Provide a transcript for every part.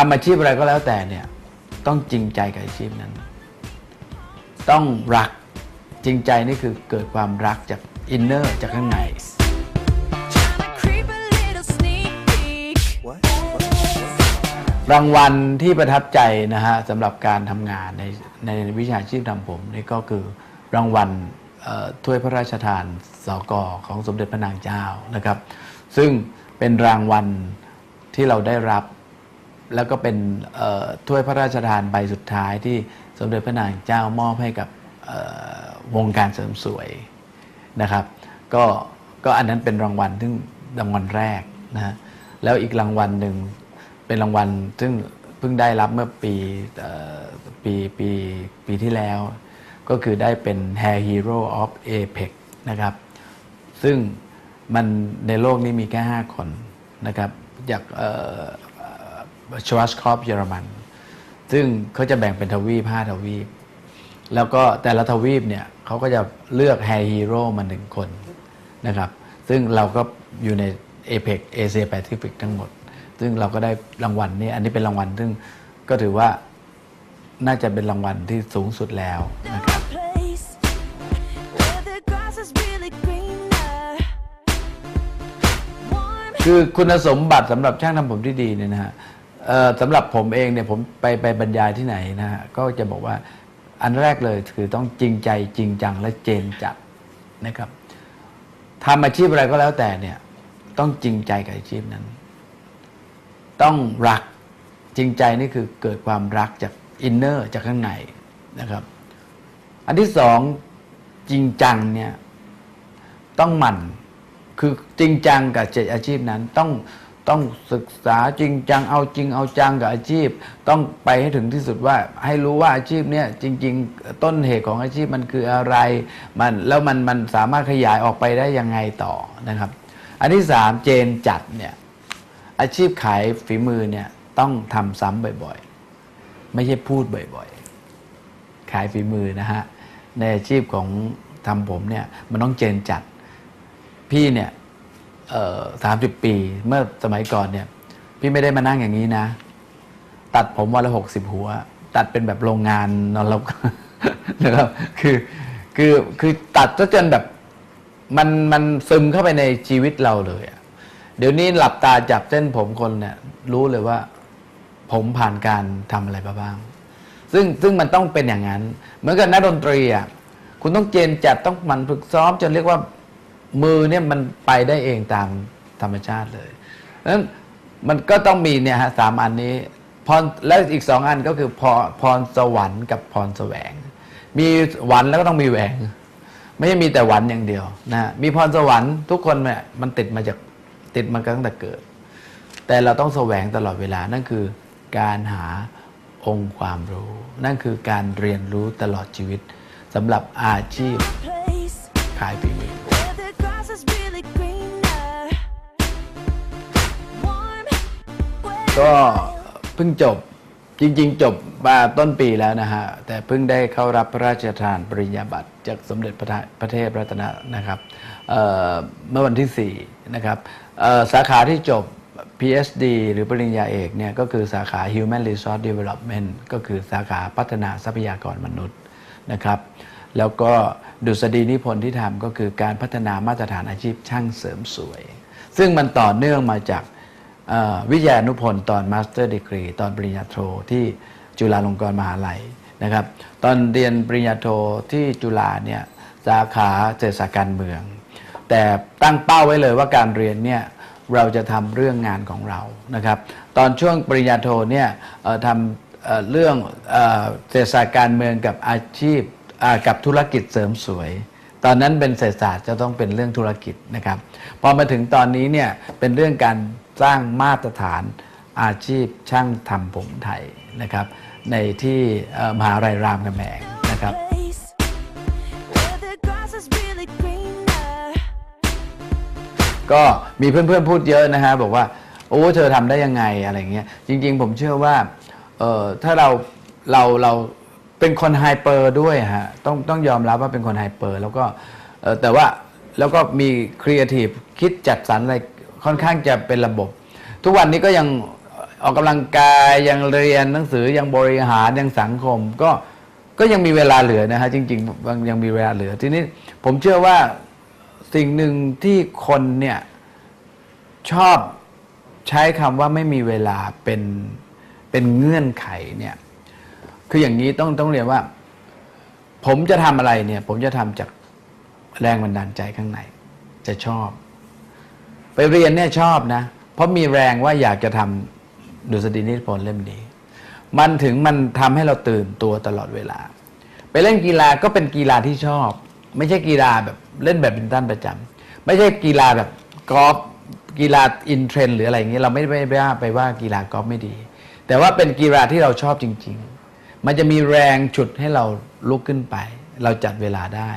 ทำอาชีพอะไรก็แล้วแต่เนี่ย ต้องจริงใจกับอาชีพนั้น ต้องรักจริงใจนี่คือเกิดความรักจากอินเนอร์จากข้างใน trying to creep a little sneak peek. รางวัลที่ประทับใจนะฮะสำหรับการทำงานในในวิชาชีพทำผมนี่ก็คือรางวัลเอ่อถ้วยพระราชทานสกของสมเด็จพระนางเจ้านะครับ ซึ่งเป็นรางวัลที่เราได้รับ แล้วก็เป็นถ้วยพระราชทานใบสุดท้ายที่สมเด็จพระนางเจ้ามอบให้กับวงการเสริมสวยนะครับ ก็ก็อันนั้นเป็นรางวัลซึ่งรางวัลแรกนะฮะแล้วอีกรางวัลหนึ่งเป็นรางวัลซึ่งเพิ่งได้รับเมื่อปีออปีปีปีที่แล้ว ก็คือได้เป็น Hair Hero of Apex นะครับ ซึ่งมันในโลกนี้มีแค่ 5 คนนะครับ จาก ชวัสคอปเยอรมัน ซึ่งเขาจะแบ่งเป็นทวีป5ทวีป แล้วก็แต่ละทวีปเนี่ยเขาก็จะเลือกแฮร์ฮีโร่มาหนึ่งคนนะครับ ซึ่งเราก็อยู่ใน a p e c เอเชียแปซิฟิกทั้งหมด ซึ่งเราก็ได้รางวัลนี้อันนี้เป็นรางวัล ซึ่งก็ถือว่าน่าจะเป็นรางวัลที่สูงสุดแล้วนะครับคือคุณสมบัติสำหรับช่างทำผมที่ดีเนี่ยนะฮะ สำหรับผมเองเนี่ยผมไปไปบรรยายที่ไหนนะฮะก็จะบอกว่าอันแรกเลยคือต้องจริงใจจริงจังและเจนจัดนะครับทำอาชีพอะไรก็แล้วแต่เนี่ยต้องจริงใจกับอาชีพนั้น ต้องรักจริงใจนี่คือเกิดความรักจากอินเนอร์จากข้างในนะครับ อันที่สองจริงจังเนี่ยต้องหมั่นคือจริงจังกับเจตอาชีพนั้นต้อง ต้องศึกษาจริงจังเอาจริงเอาจังกับอาชีพ ต้องไปให้ถึงที่สุดว่าให้รู้ว่าอาชีพเนี้ยจริง ๆ ต้นเหตุของอาชีพมันคืออะไร มันแล้วมันมันสามารถขยายออกไปได้ยังไงต่อนะครับ อันที่สามเจนจัดเนี่ยอาชีพขายฝีมือเนี่ยต้องทำซ้ำบ่อยๆ ไม่ใช่พูดบ่อยๆ ขายฝีมือนะฮะในอาชีพของทำผมเนี่ยมันต้องเจนจัดพี่เนี่ย สามสิบปี เมื่อสมัยก่อนเนี่ย พี่ไม่ได้มานั่งอย่างนี้นะ ตัดผมวันละหกสิบหัว ตัดเป็นแบบโรงงานนรกนะครับคือคือคือตัดจนแบบมันมันซึมเข้าไปในชีวิตเราเลยอะเดี๋ยวนี้หลับตาจับเส้นผมคนเนี่ย รู้เลยว่า ผมผ่านการทำอะไรมาบ้าง ซึ่งซึ่งมันต้องเป็นอย่างนั้น เหมือนกับนักดนตรีอะคุณต้องเจนจัดต้องหมันฝึกซ้อมจนเรียกว่า มือเนี่ยมันไปได้เองตามธรรมชาติเลยนั้นมันก็ต้องมีเนี่ยฮะสามอันนี้พรแล้วอีกสองอันก็คือพรพรสวรรค์กับพรแสวง มีหวันแล้วก็ต้องมีแหวง ไม่ใช่มีแต่หวันอย่างเดียวนะมีพรสวรรค์ทุกคนเนี่ยมันติดมาจากติดมาตั้งแต่เกิด แต่เราต้องแสวงตลอดเวลานั่นคือการหาองค์ความรู้ นั่นคือการเรียนรู้ตลอดชีวิตสำหรับอาชีพขายฝี ก็เพิ่งจบจริง ๆ จบมาต้นปีแล้วนะฮะ แต่เพิ่งได้เข้ารับพระราชทานปริญญาบัตรจากสมเด็จพระทะพระเทพรัตนนะครับเเมื่อวันที่ 4 นะครับสาขาที่จบ PhD หรือปริญญาเอกเนี่ยก็คือสาขา Human Resource Development ก็คือสาขาพัฒนาทรัพยากรมนุษย์นะครับ แล้วก็ดุษฎีนิพนธ์ที่ทำก็คือการพัฒนามาตรฐานอาชีพช่างเสริมสวย ซึ่งมันต่อเนื่องมาจากวิทยานุพลตอนมาสเตอร์ดีกรีตอนปริญญาโทที่จุฬาลงกรณ์มหาลัยนะครับ ตอนเรียนปริญญาโทที่จุฬาเนี่ยสาขาเศรษฐศาสตร์การเมือง แต่ตั้งเป้าไว้เลยว่าการเรียนเนี่ยเราจะทำเรื่องงานของเรานะครับ ตอนช่วงปริญญาโทเนี่ยทำเรื่องเศรษฐศาสตร์การเมืองกับอาชีพ กับธุรกิจเสริมสวย ตอนนั้นเป็นเศรษฐศาสตร์จะต้องเป็นเรื่องธุรกิจนะครับพอมาถึงตอนนี้เนี่ยเป็นเรื่องการสร้างมาตรฐานอาชีพช่างทำผมไทยนะครับ ในที่มหาลัยรามคำแหงนะครับ ก็มีเพื่อนๆพูดเยอะนะฮะบอกว่า โอ้เธอทำได้ยังไงอะไรเงี้ยจริงๆ ผมเชื่อว่าเออถ้าเราเราเรา เป็นคนไฮเปอร์ด้วยฮะต้องต้องยอมรับว่าเป็นคนไฮเปอร์แล้วก็เอ่อแต่ว่าแล้วก็มีครีเอทีฟคิดจัดสรรอะไรค่อนข้างจะเป็นระบบ ทุกวันนี้ก็ยังออกกำลังกายยังเรียนหนังสือยังบริหารยังสังคม ก็ก็ยังมีเวลาเหลือนะฮะจริงๆบางยังมีเวลาเหลือ ทีนี้ผมเชื่อว่าสิ่งหนึ่งที่คนเนี่ยชอบใช้คำว่าไม่มีเวลาเป็นเป็นเงื่อนไขเนี่ย คืออย่างนี้ต้องต้องเรียนว่า ผมจะทำอะไรเนี่ย ผมจะทำจากแรงบันดาลใจข้างใน จะชอบ ไปเรียนเนี่ยชอบนะ เพราะมีแรงว่าอยากจะทำดุษฎีนิพนธ์เล่มนี้ มันถึงมันทำให้เราตื่นตัวตลอดเวลา ไปเล่นกีฬาก็เป็นกีฬาที่ชอบ ไม่ใช่กีฬาแบบเล่นแบบเป็นต้นประจำไม่ใช่กีฬาแบบกอล์ฟกีฬาอินเทรนหรืออะไรอย่างเงี้ยเราไม่ได้ไปว่าไปว่ากีฬากอล์ฟไม่ดี แต่ว่าเป็นกีฬาที่เราชอบจริง ๆ มันจะมีแรงฉุดให้เราลุกขึ้นไป เราจัดเวลาได้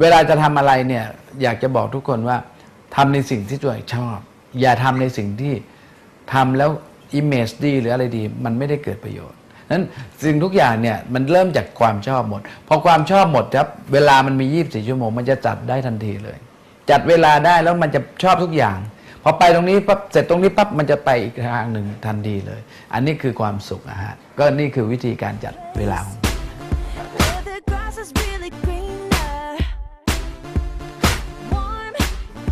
เวลาจะทำอะไรเนี่ยอยากจะบอกทุกคนว่าทำในสิ่งที่ตัวเองชอบ อย่าทำในสิ่งที่ทำแล้วอิมเมจดีหรืออะไรดี มันไม่ได้เกิดประโยชน์นั้นสิ่งทุกอย่างเนี่ยมันเริ่มจากความชอบหมด พอความชอบหมดครับเวลามันมี 24 ชั่วโมง มันจะจัดได้ทันทีเลย จัดเวลาได้แล้วมันจะชอบทุกอย่าง พอไปตรงนี้ปั๊บเสร็จตรงนี้ปั๊บมันจะไปอีกทางหนึ่งทันทีเลย อันนี้คือความสุขอะฮะก็นี่คือวิธีการจัดเวลาของ Where the grass is really greener. Warm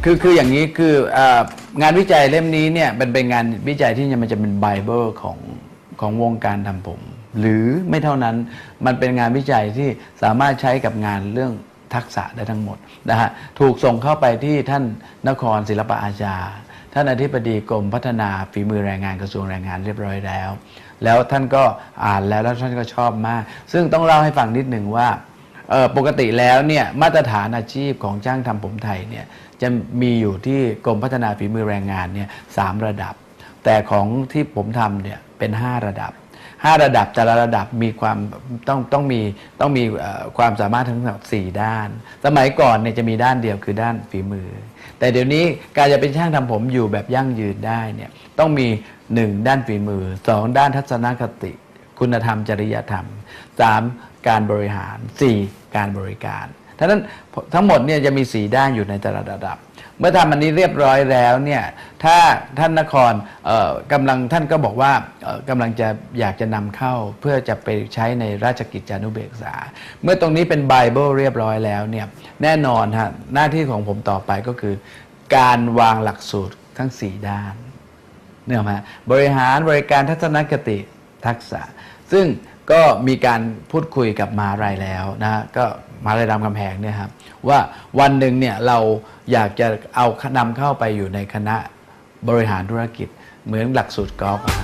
คือคืออย่างนี้คือเอองานวิจัยเล่มนี้เนี่ยมันเป็นงานวิจัยที่มันจะเป็นไบเบิลของของวงการทำผม หรือไม่เท่านั้นมันเป็นงานวิจัยที่สามารถใช้กับงานเรื่อง ทักษะได้ทั้งหมดนะฮะถูกส่งเข้าไปที่ท่านนครศิลปอาชา ท่านอธิบดีกรมพัฒนาฝีมือแรงงานกระทรวงแรงงานเรียบร้อยแล้ว แล้วท่านก็อ่านแล้วแล้วท่านก็ชอบมาก ซึ่งต้องเล่าให้ฟังนิดหนึ่งว่าปกติแล้วเนี่ยมาตรฐานอาชีพของช่างทำผมไทยเนี่ยจะมีอยู่ที่กรมพัฒนาฝีมือแรงงานเนี่ยสามระดับ แต่ของที่ผมทำเนี่ยเป็น 5 ระดับ 5 ระดับแต่ละระดับมีความต้องต้องมีต้องมีความสามารถทั้งหมดสี่ด้าน สมัยก่อนเนี่ยจะมีด้านเดียวคือด้านฝีมือ แต่เดี๋ยวนี้การจะเป็นช่างทำผมอยู่แบบยั่งยืนได้เนี่ยต้องมี 1 ด้านฝีมือ 2 ด้านทัศนคติ คุณธรรมจริยธรรม 3. การบริหาร 4. การบริการทั้งนั้นทั้งหมดเนี่ยจะมี 4 ด้านอยู่ในแต่ละระดับ เมื่อทำอันนี้เรียบร้อยแล้วเนี่ยถ้าท่านนครกำลังท่านก็บอกว่ากำลังจะอยากจะนำเข้าเพื่อจะไปใช้ในราชกิจจานุเบกษา เมื่อตรงนี้เป็นไบเบิลเรียบร้อยแล้วเนี่ยแน่นอนฮะหน้าที่ของผมต่อไปก็คือ การวางหลักสูตรทั้ง 4 ด้านเนี่ยมาบริหารบริการทัศนคติทักษะ ซึ่ง ก็มีการพูดคุยกับมาลัยแล้วนะก็มาลัยรามคำแหงเนี่ยครับว่าวันหนึ่งเนี่ยเราอยากจะเอานำเข้าไปอยู่ในคณะบริหารธุรกิจเหมือนหลักสูตรกอล์ฟอะ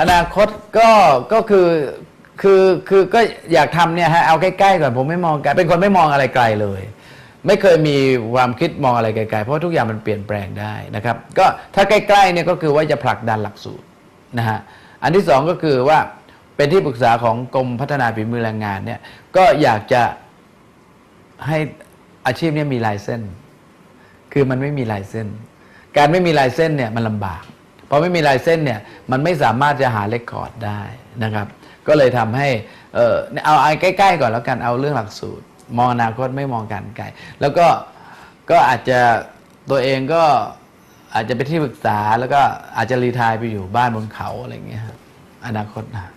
อนาคตก็ก็คือคือคือก็อยากทำเนี่ยฮะเอาใกล้ๆก่อนผมไม่มองไกลเป็นคนไม่มองอะไรไกลเลย ไม่เคยมีความคิดมองอะไรไกลๆ เพราะทุกอย่างมันเปลี่ยนแปลงได้นะครับ ก็ถ้าใกล้ๆเนี่ยก็คือว่าจะผลักดันหลักสูตรนะฮะ อันที่สองก็คือว่าเป็นที่ปรึกษาของกรมพัฒนาฝีมือแรงงานเนี่ยก็อยากจะให้อาชีพนี้มีลายเส้น คือมันไม่มีลายเส้น การไม่มีลายเส้นเนี่ยมันลำบากพอไม่มีลายเส้นเนี่ยมันไม่สามารถจะหาเรคคอร์ดได้นะครับ ก็เลยทำให้เออเอาเอาใกล้ๆก่อนแล้วกันเอาเรื่องหลักสูตร มองอนาคตไม่มองการไกล แล้วก็ก็อาจจะตัวเองก็อาจจะไปที่ปรึกษาแล้วก็อาจจะรีไทายไปอยู่บ้านบนเขาอะไรเงี้ยอนาคตนะ